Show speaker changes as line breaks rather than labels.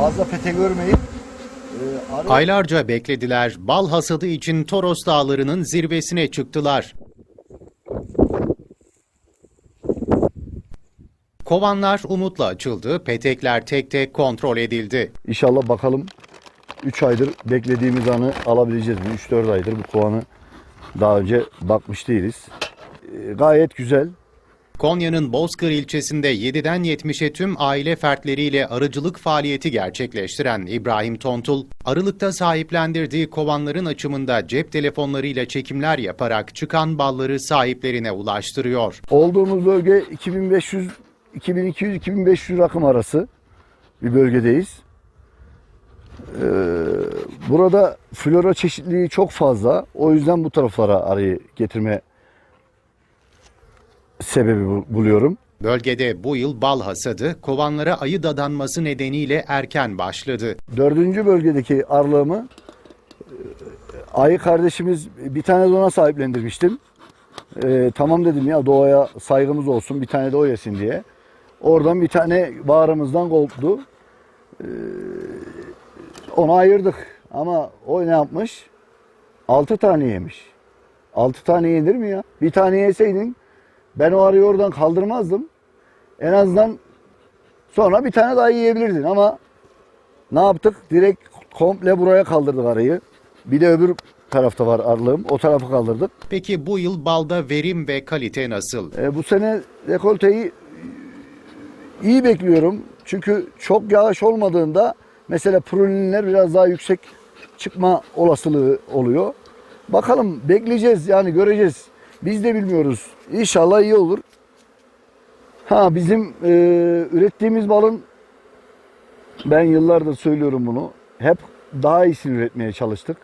fazla pete görmeyip e, arı
Aylarca beklediler. Bal hasadı için Toros Dağları'nın zirvesine çıktılar. Kovanlar umutla açıldı, petekler tek tek kontrol edildi.
İnşallah bakalım 3 aydır beklediğimiz anı alabileceğiz mi? 3-4 aydır bu kovanı daha önce bakmış değiliz. E, gayet güzel.
Konya'nın Bozkır ilçesinde 7'den 70'e tüm aile fertleriyle arıcılık faaliyeti gerçekleştiren İbrahim Tontul, arılıkta sahiplendirdiği kovanların açımında cep telefonlarıyla çekimler yaparak çıkan balları sahiplerine ulaştırıyor.
Olduğumuz bölge 2500 2200 2500 rakım arası bir bölgedeyiz. Ee, burada flora çeşitliliği çok fazla. O yüzden bu taraflara arıyı getirme sebebi bu- buluyorum.
Bölgede bu yıl bal hasadı, kovanlara ayı dadanması nedeniyle erken başladı.
Dördüncü bölgedeki arlığımı e, ayı kardeşimiz bir tane de ona sahiplendirmiştim. Ee, tamam dedim ya doğaya saygımız olsun bir tane de o yesin diye. Oradan bir tane bağrımızdan koptu. Ee, onu ayırdık ama o ne yapmış? Altı tane yemiş. Altı tane yenir mi ya? Bir tane yeseydin ben o arıyı oradan kaldırmazdım. En azından sonra bir tane daha yiyebilirdin ama ne yaptık? Direkt komple buraya kaldırdık arıyı. Bir de öbür tarafta var arlığım. O tarafı kaldırdık.
Peki bu yıl balda verim ve kalite nasıl?
E, bu sene rekolteyi iyi bekliyorum. Çünkü çok yağış olmadığında mesela pruninler biraz daha yüksek çıkma olasılığı oluyor. Bakalım bekleyeceğiz yani göreceğiz. Biz de bilmiyoruz. İnşallah iyi olur. Ha bizim e, ürettiğimiz balın ben yıllardır söylüyorum bunu. Hep daha iyisini üretmeye çalıştık.